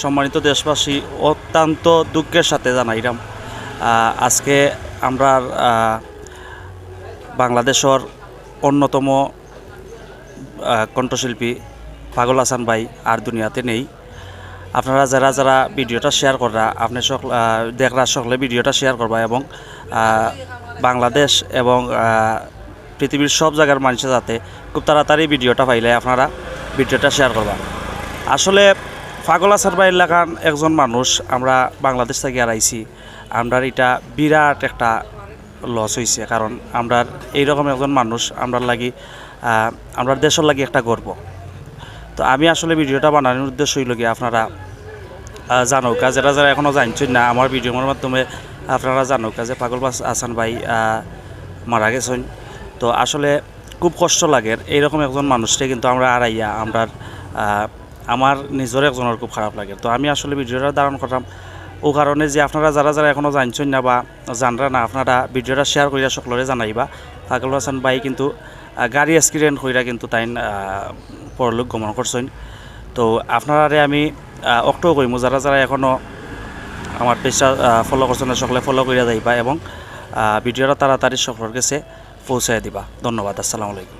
সম্মানিত দেশবাসী অত্যন্ত দুঃখের সাথে জানাইলাম আজকে আমরা বাংলাদেশের অন্যতম কণ্ঠশিল্পী পাগল হাসান ভাই আর দুনিয়াতে নেই। আপনারা যারা যারা ভিডিওটা শেয়ার করা আপনি সকল দেখরা সকলে ভিডিওটা শেয়ার করবা এবং বাংলাদেশ এবং পৃথিবীর সব জায়গার মানুষের যাতে খুব তাড়াতাড়ি ভিডিওটা পাইলে আপনারা ভিডিওটা শেয়ার করবা। আসলে পাগল হাসান ভাই এলাকার একজন মানুষ আমরা বাংলাদেশ থেকে আর আইছি আমরা এটা বিরাট একটা লস হয়েছে কারণ আমরা এইরকম একজন মানুষ আমরা লাগি আহ, আমরা দেশের লাগি একটা গর্ব। তো আমি আসলে ভিডিওটা বানানোর উদ্দেশ্য হইল কি আপনারা জানুক। যারা যারা এখনও জানছেন না আমার ভিডিওর মাধ্যমে আপনারা জানুক যে পাগল বাস আসান ভাই মারা গেছেন। তো আসলে খুব কষ্ট লাগে এইরকম একজন মানুষকে কিন্তু আমরা আড়াইয়া আমরা আমার নিজের একজনের খুব খারাপ লাগে। তো আমি আসলে ভিডিওটা ধারণ করলাম ও কারণে যে আপনারা যারা যারা এখনও জানছেন না বা জানরা না আপনারা ভিডিওটা শেয়ার করিয়া সকলরে জানাইবা। পাগল হাসান ভাই কিন্তু গাড়ি অ্যাক্সিডেন্ট কইরা কিন্তু তাই পরলোক গমন করছেন। তো আপনারারে আমি অক্টো করিম যারা যারা এখনও আমার পেশা ফলো করছেন না, সকলে ফলো করিয়া যাইবা এবং ভিডিওটা তাড়াতাড়ি সকলের কাছে পৌঁছায় দিবা। ধন্যবাদ আসসালামু আলাইকুম।